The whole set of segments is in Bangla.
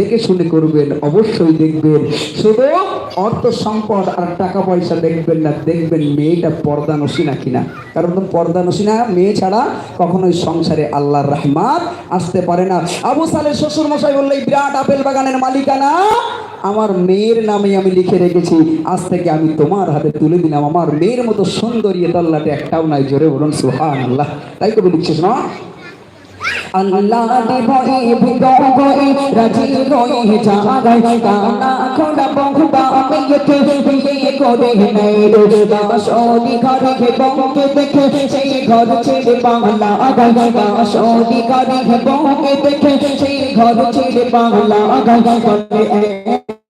দেখে শুনে করবেন, অবশ্যই দেখবেন। শুধু অর্থ সম্পদ আর টাকা পয়সা দেখবেন না, দেখবেন মেয়েটা পর্দা নসিনা কিনা কারণ তো পর্দা নসিনা মেয়ে ছাড়া কখনোই সংসারে আল্লাহর রহমাত আসতে পারে না। আবু সালের শ্বশুর মশাই বললে বিরাট আপেল বাগানের মালিকানা, আমার মেয়ের নামে আমি লিখে রেখেছি। আজ থেকে আমি তোমার হাতে তুলে দিলাম। আমার মেয়ের মতো সুন্দরী তল্লাটে একটাও নাই। জোরে বলুন সুহান আল্লাহ তাই কবি লিখছিস না আল্লাহ দিবই ভয়ে রাজি রই জাগাই কানা খোলা বহুবা মেয়েকে বিয়ে করে নেই রে বাসলি ঘরে বউকে দেখে, সেই ঘর ছেড়ে বাংলা আগাই বাসলি ঘরে বউকে দেখে, সেই ঘর ছেড়ে বাংলা আগাই বলে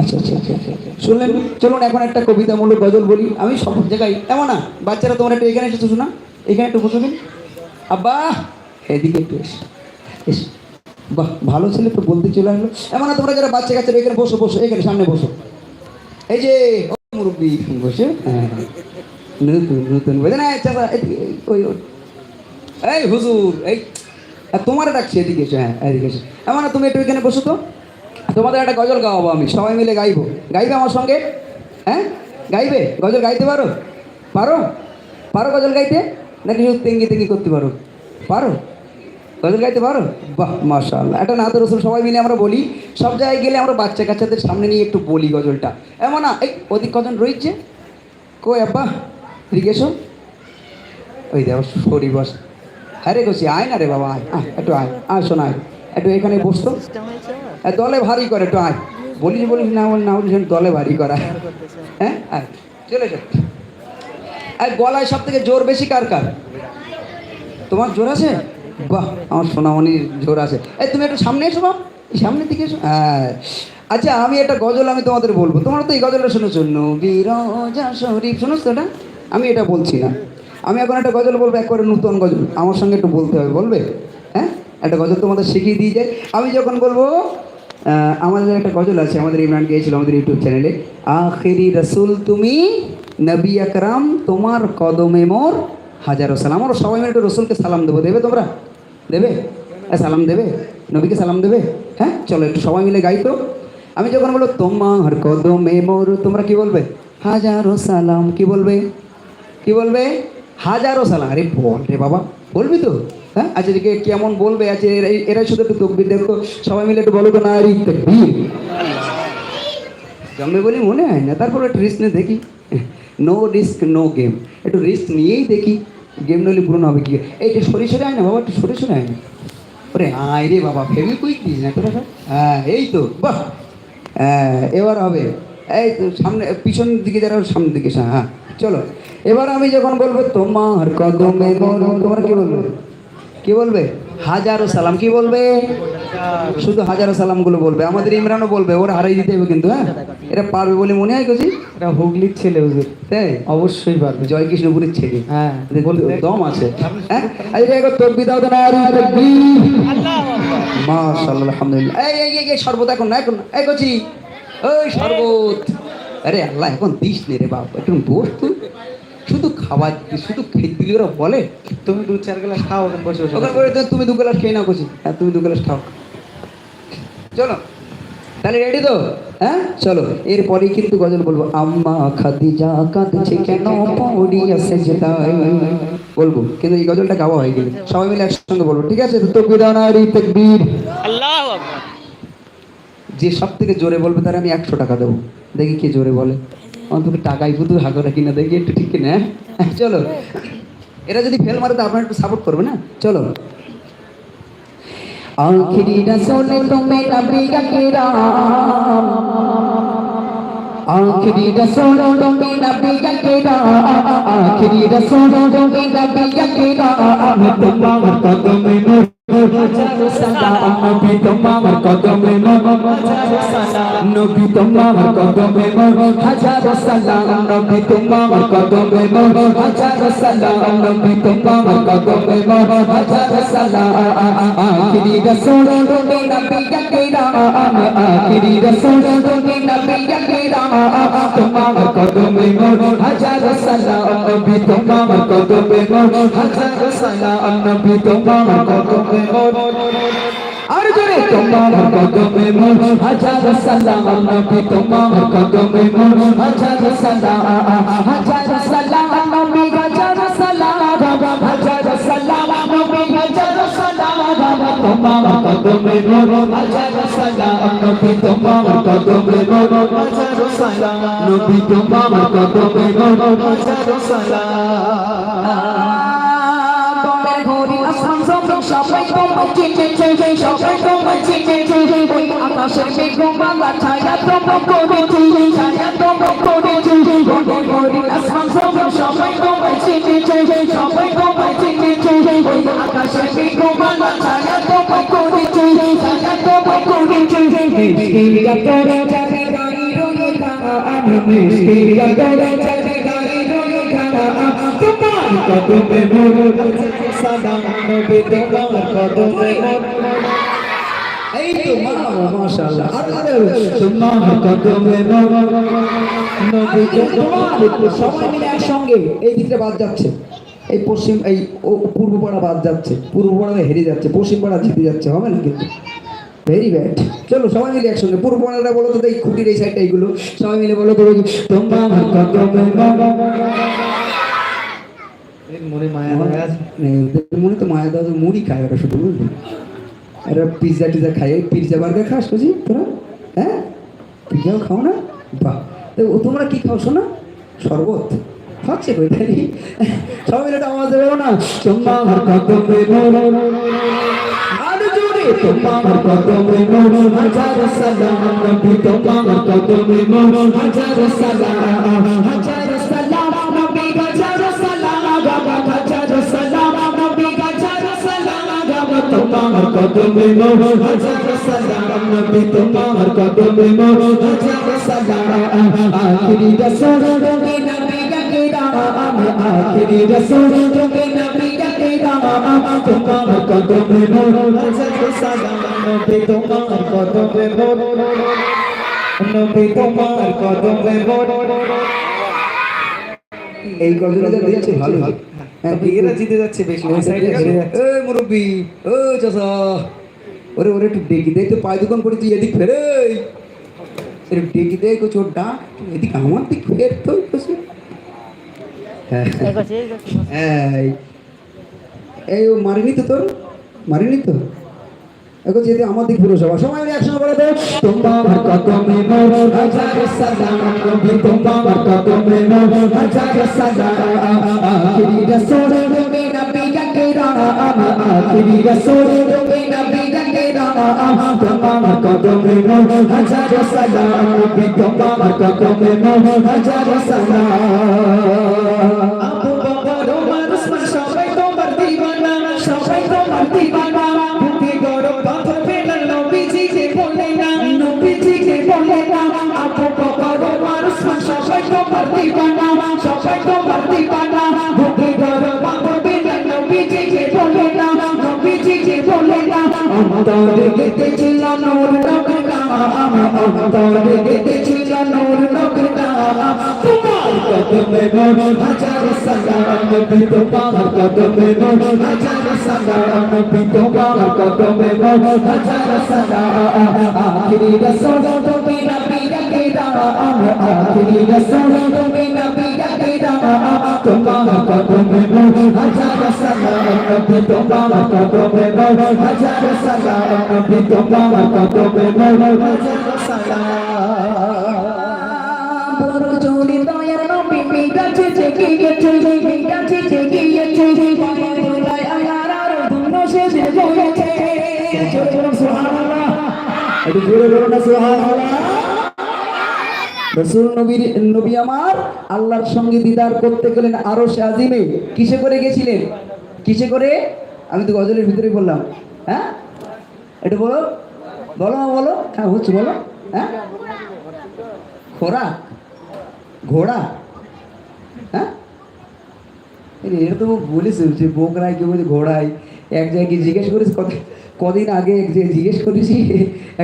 আচ্ছা আচ্ছা আচ্ছা আচ্ছা। শুনলেন চলুন এখন একটা কবিতামূলক গজল বলি আমি সব জায়গায় এমন না বাচ্চারা তোমার একটু এখানে এসে শোনা এখানে একটু বসো দিন আব্বা এদিকে একটু এসো এসো বাহ, ভালো ছেলে তো বলতে চলে আসলো। এমন তোমরা যারা বাচ্চা কাচ্চারা এখানে বসো বসো, এখানে সামনে বসো। এই যে মুরব্বী বসে হ্যাঁ নতুন নতুন বোঝে ওই। এই হুজুর, এই তোমার ডাকছি, এদিকে এসো হ্যাঁ এদিকে এসো। এমন তুমি একটু এখানে বসো তো। তোমাদের একটা গজল গাওয়াবো আমি, সবাই মিলে গাইবো। গাইবে আমার সঙ্গে? হ্যাঁ? গাইবে? গজল গাইতে পারো? পারো? পারো গজল গাইতে? নাকি শুধু তেঙ্গি তেঙ্গি করতে পারো? পারো? গজল গাইতে পারো? বাহ, মাশাআল্লাহ। একটা নাত রসুল সবাই মিলে আমরা বলি, সব জায়গায় গেলে আমরা বাচ্চা কাচ্চাদের সামনে নিয়ে একটু বলি গজলটা। এমন না এই ওদিক কজন রয়েছে? কই আব্বা? এসো। ওই দেখো, সরি বস হ্যাঁ রে কছি আয় না রে বাবা, আয়। একটু আয়। আয়, শোন, আয়। একটু এখানে বসতো। দলে ভারী করে, একটু আয়। বলিস বলিস, না বল, না বলিস দলে ভারী করা। হ্যাঁ? আয়, চলে যা। আর গলায় সব থেকে জোর বেশি কার কার? তোমার জোর আছে? বাহ, আমার সোনামণির জোর আছে। এই, তুমি একটু সামনে এসো এই সামনের দিকে এসো। হ্যাঁ। আচ্ছা আমি একটা গজল আমি তোমাদের বলব। তোমরা তো এই গজলটা শুনেছো। নবীর শরীফ শুনোস তো এটা? আমি এটা বলছি না। আমি এখন একটা গজল বলব, একবারে নূতন গজল। আমার সঙ্গে একটু বলতে হবে, বলবে? হ্যাঁ? একটা গজল তোমাদের শিখিয়ে দিয়ে যায় আমি যখন বলব আমাদের একটা গজল আছে, আমাদের ইমরান গিয়েছিল আমাদের ইউটিউব চ্যানেলে। আখেরি রসুল তুমি, নবী আকরাম, তোমার কদমে মোর হাজারো সালাম। আমরা সবাই মিলে একটু রসুলকে সালাম দেবো, দেবে তোমরা? দেবে? সালাম দেবে? নবীকে সালাম দেবে? হ্যাঁ? চলো একটু সবাই মিলে গাই তো আমি যখন বলব, তোমার কদমে মোর তোমরা কি বলবে? হাজারো সালাম কি বলবে? কি বলবে? হাজারো সালাম আরে বল রে বাবা, বলবি তো। হ্যাঁ? আচ্ছা এদিকে কেমন বলবে আচ্ছা এরা শুধু একটু তকবির দেখো, সবাই মিলে একটু বলো তো না আরে তকবির বলে মনে হয় না, তারপর একটু রিস্ক নিয়ে দেখি। নো রিস্ক নো গেম একটু রিস্ক নিয়েই দেখি। গেম নইলে পূরণ হবে কি? এই যে সরে সরে আয় না বাবা, একটু সরে সরে আয় না। ওরে আয় রে বাবা, ফেমি কুইক দিস না তোরা হ্যাঁ এই তো বাহ হ্যাঁ এবার হবে। এই তো, সামনে, পিছন দিকে যারা সামনের দিকে হ্যাঁ। চলো, এবার আমি যখন বলব, তোমার কদমে মোর তোমরা কি বলবে? কি বলবে? হাজারো সালাম কি বলবে? শুধু হাজারো সালামগুলো বলবে। আমাদের ইমরানও বলবে ওরা হারাই দিতে হবে কিন্তু হ্যাঁ? এটা পারবে বলে মনে হয় কছি এটা হুগলির ছেলে হুজুর তাই? অবশ্যই পারবে। জয় কৃষ্ণপুরের ছেলে। হ্যাঁ দম আছে। হ্যাঁ? তকবি দাও তো না মাশাআল্লাহ আলহামদুলিল্লাহ। এই এই এই, এই শরবত এখন না এখন এই কচি। ওই শরবত। আরে আল্লাহ এখন দিস নে রে বাপ একটু বস তুই শুধু খাবার শুধু খেয়ে দিলি ওরা বলে? তুমি দু চার গ্লাস খাও ওখানে বসে বসে ওখানে বলে তুমি দু গ্লাস খেয়ে নাও কচি। হ্যাঁ তুমি দু গ্লাস খাও। চলো। তাহলে রেডি তো? হ্যাঁ? চলো। এরপরে কিন্তু গজল বলব আম্মা খাদিজা কাঁদছে কেন পড়িয়াছে যেতাই? বলব। কিন্তু এই গজলটা গাওয়া হয়ে গেলে সবাই মিলে একসঙ্গে বলব ঠিক আছে তো তকবির। আনারি তকবীর যে সব থেকে জোরে বলবে তার আমি একশো টাকা দেবো। দেখি কে জোরে বলে। অন্তত টাকাই শুধু হাগরা কিনা দেখি একটু ঠিক কিনা হ্যাঁ চলো এরা যদি ফেল মারে তো আপনার একটু সাপোর্ট করবে না চলো आखिरी रसूल तुम्हें नबी का किराम आखिरी रसूल तुम्हें नबी का किराम आखिरी रसूल तुम्हें नबी का किराम तुम्हारा कदम में হাজারো সালাম নবী তোমার কদমে সালাম নবী তোমার কদমে হাজারো সালাম নবী তোমার কদমে হাজারো সালাম নবী তোমার কদমে হাজারো সালাম আখিরি রাসূল তুমি নবী কিরাম আখিরি রাসূল তুমি নবী কিরাম তোমার কদমে হাজারো সালাম নবী তোমার কদমে হাজারো সালাম নবী তোমার কদমে আর জোরে। তোমার কদমে মোর হাজার সালাম নবী, তোমার কদমে মোর হাজার সালাম হাজার সালাম নবী, হাজার সালাম হাজার সালাম নবী, হাজার সালাম, তোমার কদমে মোর হাজার সালাম নবী, তোমার কদমে মোর হাজার সালাম নবী, তোমার কদমে মোর হাজার সালাম। সবাই আকাশের মেঘমালা ছায়া তোমার করেছে ছায়া তোমার করেছে আসমান জমিন সবাই তোমার চিনেছে সবাই তোমার চিনেছে আকাশের মেঘমালা ছায়া তোমার করেছে ছায়া তোমার করেছে আমি মিষ্টি গাড়ি কদমে মোর এই তো মাশাআল্লাহ। বাদ যাচ্ছে। এই পশ্চিম, এই ও পূর্ব পাড়া বাদ যাচ্ছে। পূর্ব পাড়া হেরে যাচ্ছে, পশ্চিম পাড়া জিতে যাচ্ছে, হবে না কিন্তু? ভেরি ব্যাড চলো, সবাই মিলে একসঙ্গে। পূর্ব পাড়াটা বলো তো এই খুঁটির এই সাইডটা এইগুলো। সবাই মিলে বলো তো মনে মায়া হয়ে ওদের মনে তো মায়া দাদা মুড়ি খায় ওরা শুধু বুঝলি? এরা পিৎজা টিজা খায় পিৎজা বার্গার খাস বুঝি তোরা? হ্যাঁ? পিৎজাও খাও না? বাহ। তো তোমরা কি খাও শোনা শরবত। খাচ্ছে কই তাই সবাই মিলে একটা আওয়াজ দেবে না? তোমার কদমে আর জোরে তোমার কদমে হাজার সালাম নবী তোমার কদমে হাজার সালাম হাজার কদমে মোর হাজার সালাম নবী তোমার কদমে মোর হাজার সালাম আখিরি রাসূল নবী নবী কিরাম আখিরি রাসূল এই গজলটা দিচ্ছে ভালো এরা জিতে যাচ্ছে বেশি ওই সাইডে হেরে যাচ্ছে। এ মুরব্বি ও চাচা ওরে ওরে একটু ডেকে দে তো পায়ে দোকান করে তুই এদিক ফেরে একটু ডেকে দে কো ওর ডাক এদিক আমার দিক ফের তো হ্যাঁ হ্যাঁ এই ও মারিনি তো তোর? মারিনি তো? এখন যেতে আমার দিক ঘুরে সবাই সবাই মিলে একসঙ্গে বলে দেয় তোমার কদমে মোর হাজার সালাম নবী তোমার কদমে মোর হাজার সালাম আখিরি রাসূল নবী নবী কিরাম আখিরি রাসূল নবী নবী কিরাম তোমার কদমে মোর হাজার সালাম নবী তোমার কদমে মোর হাজার সালাম আবু বকর, ওমর উসমান সবাই তোমার দিওয়ানা সবাই তোমার দিওয়ানা অন্তরে গেতেছিল নূর নবীনা অন্তরে গেতেছিল নূর নবীনা তোমার কদমে মোর হাজার সালাম নবী তোমার কদমে মোর হাজার সালাম নবী তোমার কদমে মোর হাজার সালাম আখিরি রাসূল কিরাম আখিরি রাসূল তুমি নবী কিরাম তোমার কদমে মোর হাজার সালাম নবী তোমার কদমে মোর হাজার সালাম নবী তোমার কদমে মোর হাজার সালাম বড় জোরে দয়ার নবী মিগাছে জেগে গেছে মিগাছে জেগে গেছে পায়ে দোলায় আয়ার আর দুনো শেষে হয়েছে জোরে একটু জোরে বলো না সুবহানাল্লাহ রসুল নবী আমার আল্লাহর সঙ্গে দিদার করতে গেলেন আরও আজিমে। কিসে করে গেছিলেন? কিসে করে? আমি তো গজলের ভিতরে বললাম। হ্যাঁ? এটা বলো। বলো বলো। হ্যাঁ হচ্ছে বলো। হ্যাঁ? ঘোড়া ঘোড়া? হ্যাঁ? এটা তো বলেছে যে বোকরায় কেউ বলছে ঘোড়ায়? এক জায়গায় জিজ্ঞেস করিস কত কদিন আগে যে জিজ্ঞেস করেছি,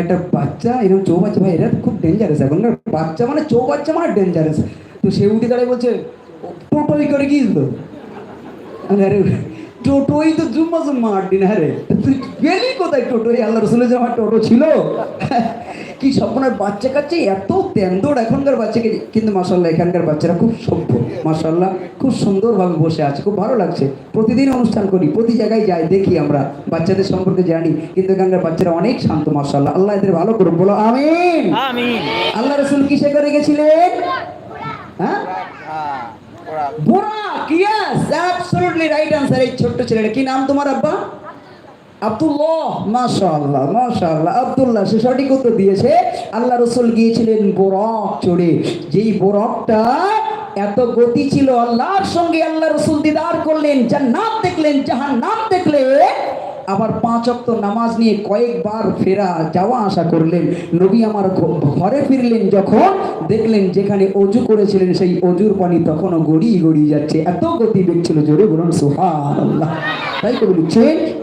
একটা বাচ্চা এরকম চৌ বাচ্চা ভাই, এরা তো খুব ডেঞ্জারাস এখনকার বাচ্চা মানে চৌ বাচ্চা মানে ডেঞ্জারাস তো সে উঠে দাঁড়িয়ে বলছে, টোটোই করে গিয়েছিল আরে, টোটোই তো জুম্মা জুম্মা আট দিন হ্যাঁ রে? তুই গেলি কোথায় টোটোই আল্লাহ রসুলের যে আমার টোটো ছিল। কি স্বপ্নের বাচ্চা কাচ্চা? এত তেন্দোড় এখনকার বাচ্চাকে কিন্তু মাসাল্লাহ এখানকার বাচ্চারা খুব সভ্য। মাসাল্লাহ খুব সুন্দরভাবে বসে আছে খুব ভালো লাগছে। প্রতিদিন অনুষ্ঠান করি প্রতি জায়গায় যাই দেখি আমরা। বাচ্চাদের সম্পর্কে জানি কিন্তু এখানকার বাচ্চারা অনেক শান্ত মাসাল্লাহ আল্লাহ এদের ভালো করুন বলো আমিন। আল্লাহ রসুল কিসে করে গেছিলেন? হ্যাঁ? বুরাক ইয়েস অ্যাবসলিউটলি রাইট আনসার এই ছোট্ট ছেলেটা। কি নাম তোমার আব্বা? আব্দুল্লাহ, মাশাআল্লাহ মাশাআল্লাহ, আব্দুল্লাহ সে সঠিক উত্তর দিয়েছে। আল্লাহ রসুল গিয়েছিলেন বোরক চড়ে। যেই বোরকটা এত গতি ছিল আল্লাহর সঙ্গে আল্লাহ রসুল দিদার করলেন, জান্নাত দেখলেন, জাহান্নাম দেখলেন। আবার পাঁচ অক্ত নামাজ নিয়ে কয়েকবার ফেরা যাওয়া আসা করলেন। নবী আমার ঘরে ফিরলেন যখন, দেখলেন যেখানে অজু করেছিলেন সেই অজুর পানি তখনও গড়িয়ে গড়িয়ে যাচ্ছে। এত গতি বেগ জোরে বলুন সুহান তাই কবি লিখছেন